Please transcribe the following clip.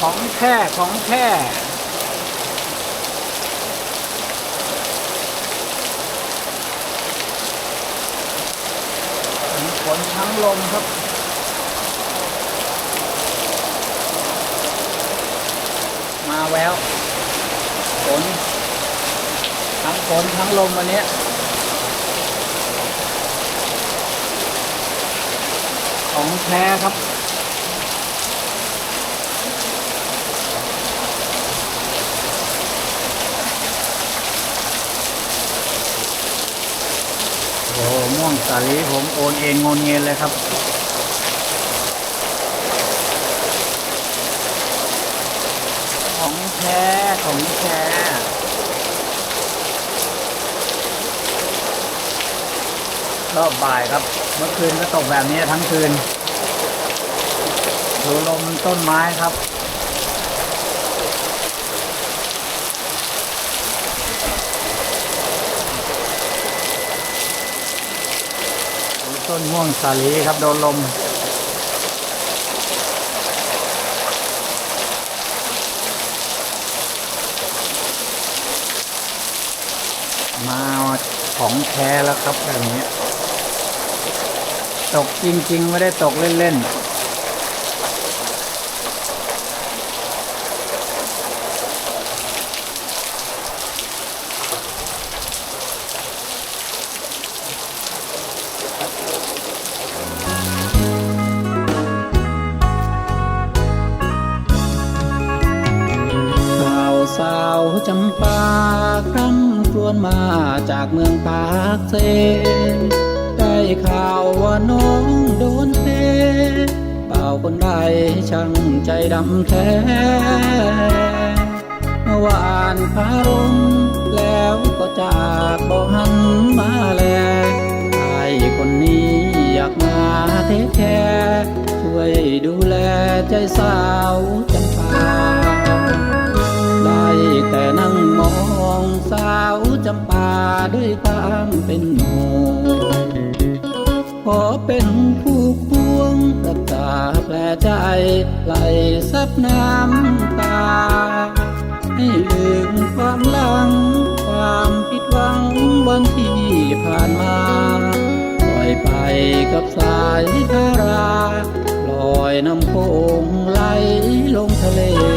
ของแท้ของแท้ฝนทั้งลมครับมาแววฝนทั้งฝนทั้งลมวันนี้ของแท้ครับ อ้ม่วงสาลีผมโอนเองงนเงินเลยครับของแท้ของแท้รอบบ่ายครับ เมื่อคืนก็ตกแบบนี้ทั้งคืน ดูลมต้นไม้ครับ ต้นม่วงสาลีครับโดนลมมาของแท้แล้วครับแบบนี้ ตกจริง ๆ ไม่ได้ตกเล่น ๆำปาครั้งครวนมาจากเมืองปากเซได้ข่าวว่าน้องโดนเทเป่าคนใดช่างใจดำแท้เมื่อวานพารมแล้วก็จากบ่หันมาแลไอ้คนนี้อยากมาเทแค่ช่วยดูแลใจสาว ด้วยความเป็นห่วงขอเป็นผู้ควงรักษาแผลใจไหลซับน้ำตา ให้ลืมความหลัง ความผิดหวังวันที่ผ่านมาปล่อยไปกับสายธาราลอยน้ำโขงไหลลงทะเล